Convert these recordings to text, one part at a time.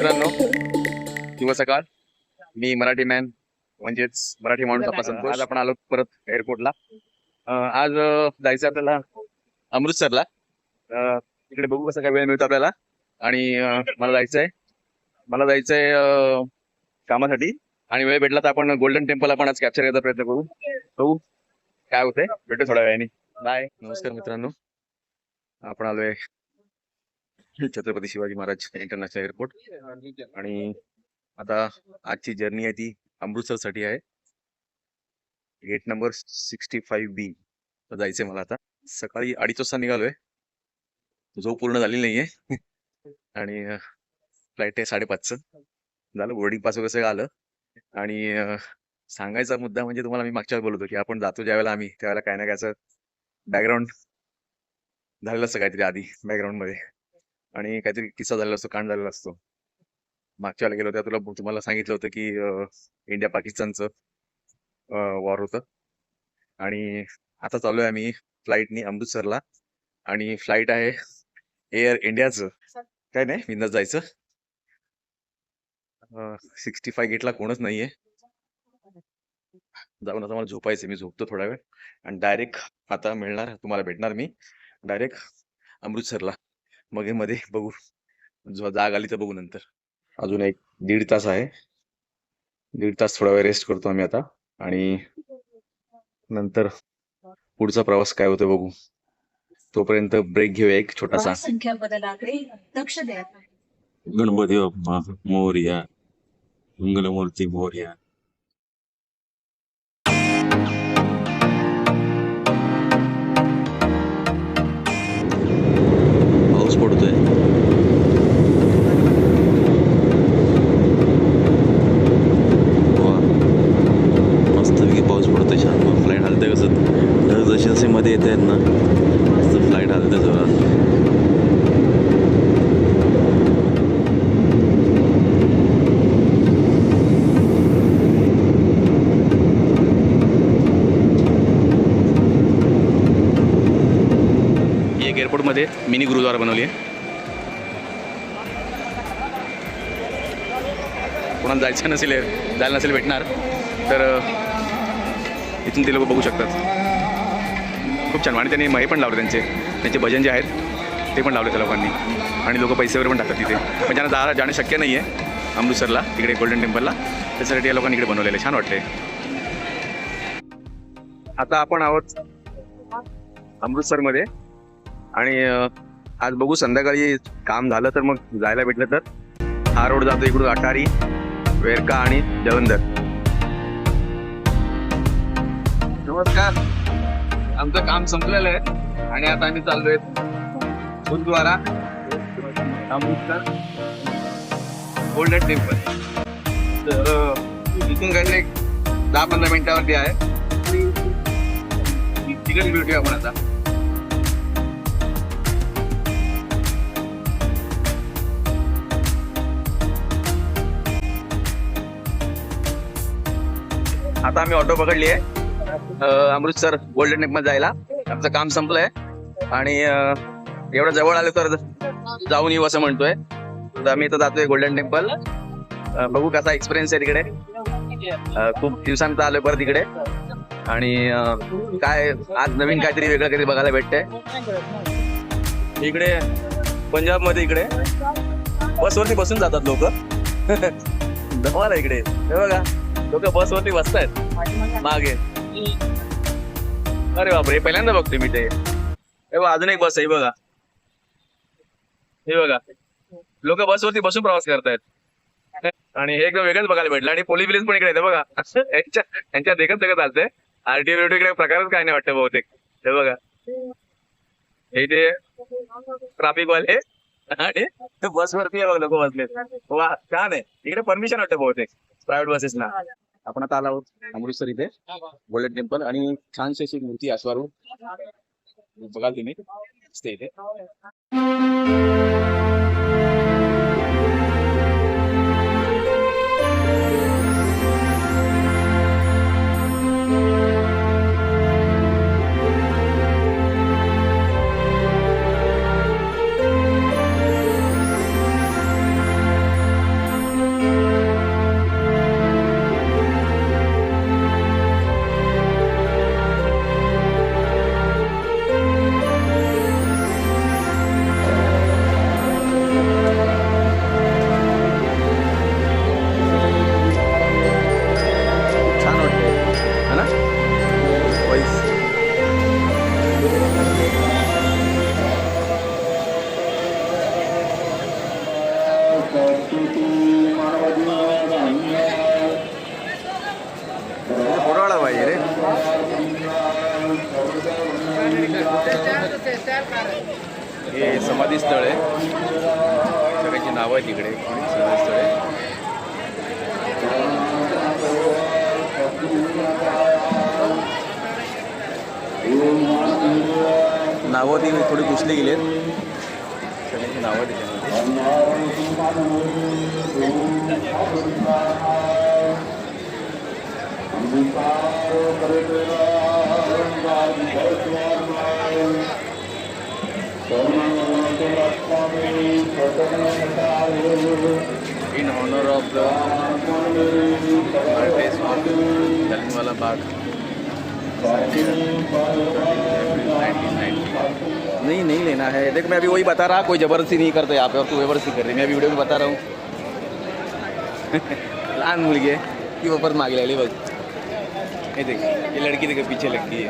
मित्रांनो किंवा सकाळ. मी मराठी मॅन म्हणजेच मराठी माणूस आपला संतोष. आज आपण आलो परत एअरपोर्टला आज जायचं आपल्याला अमृतसरला. तिकडे बघू कसा काय वेळ मिळतो आपल्याला. आणि मला जायचंय. मला जायचंय कामासाठी. आणि वेळ भेटला तर आपण गोल्डन टेम्पल आपण आज कॅप्चर करायचा प्रयत्न करू. बघू काय होतंय. भेटू थोड्या वेळाने. बाय नमस्कार मित्रांनो. आपण आलोय. Chhatrapati Shivaji Maharaj international airport. आणि आता आजची जर्नी आहे ती अमृतसरसाठी आहे. Gate number sixty five B. जायचंय मला आता. सकाळी अडीच वाजता निघालोय. झोप पूर्ण झाली नाहीये. आणि फ्लाईट आहे साडेपाचचं. झालं बोर्डिंग पास वगैरे सगळं आलं. आणि सांगायचा मुद्दा म्हणजे तुम्हाला मी मागच्या बोलतो की आपण जातो ज्यावेळेला आम्ही त्यावेळेला काय ना कायचं बॅकग्राऊंड झालेलं असतं काहीतरी आधी बॅकग्राऊंडमध्ये. आणि काहीतरी किस्सा झालेला असतो कांड झालेला असतो. मागच्या वेळेला गेलो होत्या तुला तुम्हाला सांगितलं होतं की इंडिया पाकिस्तानचं वॉर होतं. आणि आता चालू आहे आम्ही फ्लाईटनी अमृतसरला. आणि फ्लाईट आहे एअर इंडियाचं काय नाही विंदास जायचं. सिक्स्टी फाय गेटला कोणच नाहीये. जाऊन आता मला झोपायचं मी झोपतो थोडा वेळ. आणि डायरेक्ट आता मिळणार तुम्हाला भेटणार मी. डायरेक्ट अमृतसरला. मग हे मध्ये बघू. जो जाग आली तर बघू नंतर. अजून एक दीड तास आहे. दीड तास थोडा वेळ रेस्ट करतो आम्ही आता. आणि नंतर पुढचा प्रवास काय होतो बघू. तोपर्यंत ब्रेक घेऊया एक छोटासा. संख्या बदलाकडे लक्ष द्या. गणपती बाप्पा मोर्या मंगलमूर्ती मोर्या. एक मिनी गुरुद्वारा बनवली आहे. कोणाला जायचं नसेल जायला नसेल भेटणार तर इथून ते लोक बघू शकतात. खूप छान. आणि त्यांनी हे पण लावले त्यांचे. त्यांचे भजन जे आहेत ते पण लावले त्या लोकांनी. आणि लोक पैसे वगैरे पण टाकतात तिथे. पण ज्यांना जा जाणं शक्य नाही आहे अमृतसरला तिकडे गोल्डन टेम्पलला त्याच्यासाठी या लोकांनी इकडे बनवलेलं छान वाटते आता आपण आहोत अमृतसरमध्ये. आणि आज बघू संध्याकाळी काम झालं तर मग जायला भेटलं तर. हा रोड जातो इकडून अटारी वेरका आणि जलंधर. नमस्कार. आमचं काम संपलेलं आहे आणि आता आम्ही चाललोय गुरुद्वारा. अमृतसर गोल्डन टेम्पल तर इथून काही एक दहा पंधरा मिनिटावरती आहे. तिकडे भेटूया आपण आता. आता आम्ही ऑटो पकडली आहे. अमृतसर गोल्डन टेम्पल जायला. आमचं काम संपलंय. आणि एवढं जवळ आलं तर जाऊन येऊ असं म्हणतोय. तर आम्ही इथं जातोय गोल्डन टेम्पल बघू कसा एक्सपिरियन्स आहे तिकडे. खूप दिवसांचा आलोय परत इकडे. आणि काय आज नवीन काहीतरी वेगळं काहीतरी बघायला भेटतंय. इकडे पंजाबमध्ये इकडे. बसवरती बसून जातात लोक. धमाल इकडे. हे बघा. लोक बसवरती बसतायत. मागे. अरे बापरे पहिल्यांदा बघते मी ते. अजून एक बस आहे हे बघा. हे बघा. लोक बसवरती बसून प्रवास करतायत. आणि हे एकदम वेगळंच बघायला भेटलं. आणि पोलीस बिलीस पण इकडे येते बघा. यांच्या यांच्या देखत देखत चालतंय. आरटीओ बिरटीओ इकडे प्रकारच काय नाही वाटतं बहुतेक. हे बघा. हे ते ट्राफिक वाले आणि बसवरती बघ लोक बसले वा छान आहे. इकडे परमिशन वाटतं बहुतेक. प्रायव्हेट बसेसना आपण आता आलो आहोत अमृतसर इथे गोल्डन टेम्पल आणि छानशी अशी मूर्ती अश्वारूढ बघाल तुम्ही. इथे. हे समाधी स्थळ आहे. सगळ्यांची नावं आहेत इकडे. समाधी स्थळ आहे? नावं ती थोडी घुसली गेली आहेत. सगळ्यांची नावं त्याच्यामध्ये नहीं नहीं लेना है। देख, मैं अभी वही बता रहा, कोई ज़बरदस्ती नहीं करता यहाँ पे, और तू ज़बरदस्ती कर रही मैं अभी वीडियो में बता रहा हूँ। लहान मुलगी आहे ती वापस मागे लागली बघ हे देख, ये लड़की देख, पीछे लगती है।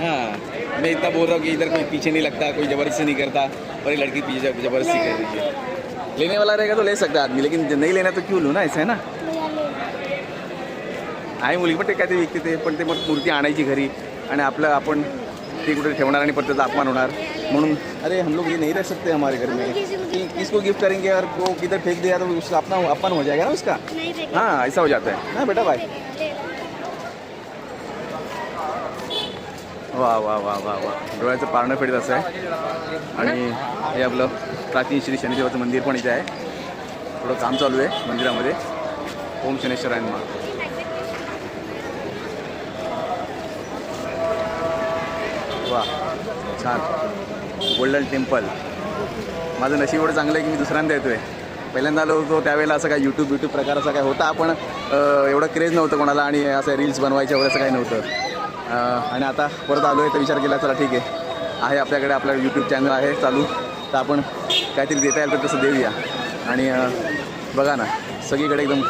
हाँ। मैं इतना बोल रहा हूँ कि इधर कोई पीछे नहीं लगता कोई ज़बरदस्ती नहीं करता और ये लड़की पीछे जब- ज़बरदस्ती कर रही है। लेने वाला रहेगा तो ले सकता है आदमी लेकिन नहीं लेना तो क्यों लू ना ऐसा है ना? आहे मुलगी पण ते काहीतरी विकते ते पण ते मग मूर्ती आणायची घरी आणि आपलं आपण ती कुठे ठेवणार आणि परत अपमान होणार. म्हणून अरे हम लोग ये नहीं रख सकते हमारे घर में। कि किसको गिफ्ट करेंगे? और वो किधर फेंक दिया तो उसका अपना अपमान हो जाएगा ना उसका? हाँ ऐसा हो जाता है। हाँ बेटा भाई वा वा वा वा वा. डोळ्याचं पारणं फेडत असं आहे. आणि हे आपलं प्राचीन श्री शनिदेवाचं मंदिर पण इथे आहे. थोडं काम चालू आहे मंदिरामध्ये. ओम शनेश्वरांना वा छान. Golden temple. माझं नशीब एवढं चांगलं आहे की मी दुसऱ्यांदा येतो आहे पहिल्यांदा आलो होतो त्यावेळेला असं काय यूट्यूब यूट्यूब प्रकार असा काय होता पण एवढं क्रेज नव्हतं कोणाला आणि असं रील्स बनवायच्या वगैरे असं काही नव्हतं. आणि आता परत आलो आहे तर विचार केला चला ठीक आहे. आहे आपल्याकडे आपला यूट्यूब चॅनल आहे चालू. तर आपण काहीतरी देता येईल तर तसं देऊया. आणि बघा ना सगळीकडे एकदम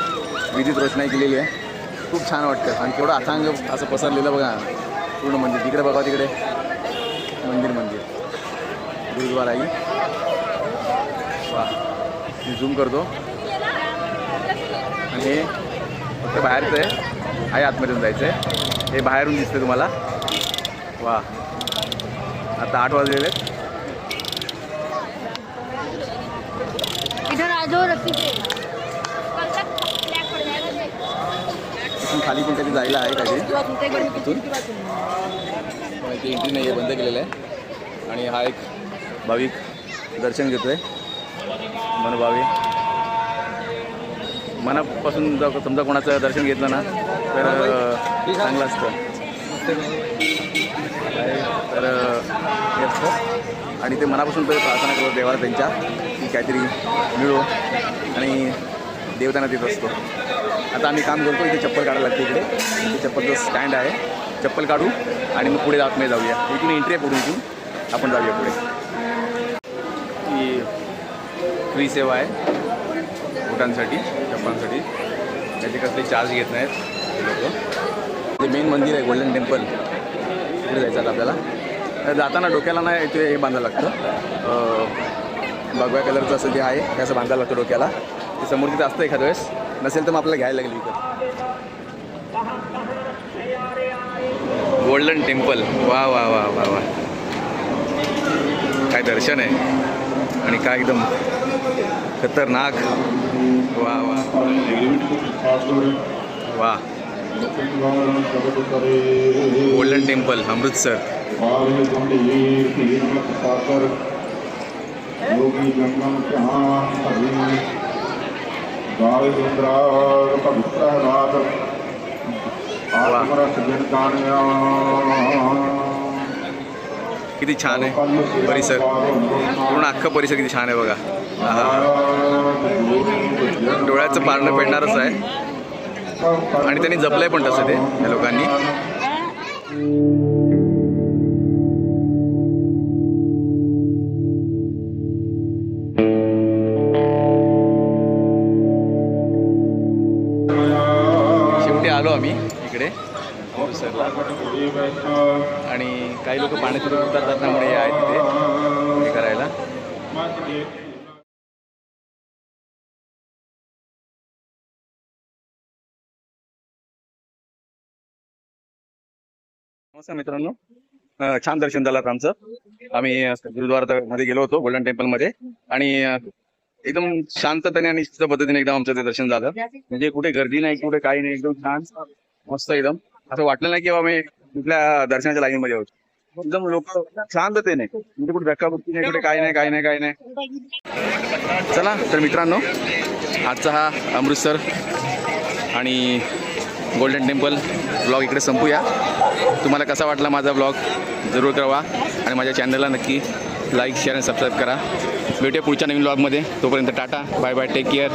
विद्युत रोषणाई केलेली आहे. खूप छान वाटतं. आणि केवढं अथांग असं पसरलेलं बघा. पूर्ण मंदिर. तिकडे बघा तिकडे. मंदिर मंदिर. गुरुद्वाराही वा मी झूम करतो. आणि हे फक्त बाहेरचं आहे. आहे आतमधून जायचं आहे हे बाहेरून दिसतं तुम्हाला. वा. आता आठ वाजलेले इथून खाली पण जायला आहे इथून? पण इथे एंट्री नाही आहे बंद केलेलं आहे. आणि हा एक भाविक दर्शन घेतोय. मनभावे. मनापासून जर समजा कोणाचं दर्शन घेतलं ना तर चांगलं असतं. तर हे असतं आणि ते मनापासून ते प्रार्थना करतो देवाला त्यांच्या की काहीतरी मिळो आणि देव त्यांना देत असतो. आता आम्ही काम करतो इथे चप्पल काढायला लागते इकडे. इथे चप्पलचं स्टँड आहे. चप्पल काढू आणि मग पुढे आतमध्ये जाऊया. इथून एंट्री आहे पुढून इथून. आपण जाऊया पुढे. ही फ्री सेवा आहे. भूटानसाठी लोकांसाठी. त्याचे कसले चार्ज घेत नाहीत लोक. ते मेन मंदिर आहे गोल्डन टेम्पल पुढे जायचं आता आपल्याला. तर जाताना डोक्याला नाही ते हे बांधायला लागतं. भगव्या कलरचं असं जे आहे त्याचं बांधायला लागतं डोक्याला. ते समोर तिथे असतं एखाद्या वेळेस. नसेल तर मग आपल्याला घ्यायला लागेल इकडं गोल्डन टेम्पल वा वा वा वा वा. काय दर्शन आहे. आणि काय एकदम खतरनाक. वा वा गोल्डन टेम्पल अमृतसर योगी किती छान आहे परिसर. पूर्ण अख्खा परिसर किती छान आहे बघा. आहा. डोळ्याचं पारणं पेडणारच आहे. आणि त्यांनी जपलंय पण तसं ते या लोकांनी. शेवटी आलो आम्ही इकडे. आणि काही लोक पाण्याचे दूध उतरतात त्यामुळे आहेत तिथे. हे करायला. नमस्कार मित्रांनो. छान दर्शन झालं आमचं. आम्ही अं, गुरुद्वारा मध्ये गेलो होतो गोल्डन टेम्पलमध्ये. आणि एकदम शांततेने आणि शिस्त पद्धतीने एकदम आमचं ते दर्शन झालं. म्हणजे कुठे गर्दी नाही कुठे काही नाही एकदम छान मस्त एकदम. असं वाटलं नाही की बाबा मी कुठल्या दर्शनाच्या लाईन मध्ये आहोत. एकदम लोक शांततेने म्हणजे कुठे धक्काबुक्की नाही कुठे काही नाही काही नाही काही नाही. चला तर मित्रांनो आजचा हा अमृतसर आणि गोल्डन टेम्पल ब्लॉग इकडे संपूया. तुम्हाला कसा वाटला माझा ब्लॉग? जरूर कळवा. आणि माझ्या चॅनलला नक्की लाईक शेअर आणि सबस्क्राईब करा. भेटूया पुढच्या नवीन ब्लॉगमध्ये तोपर्यंत tata. Bye bye take care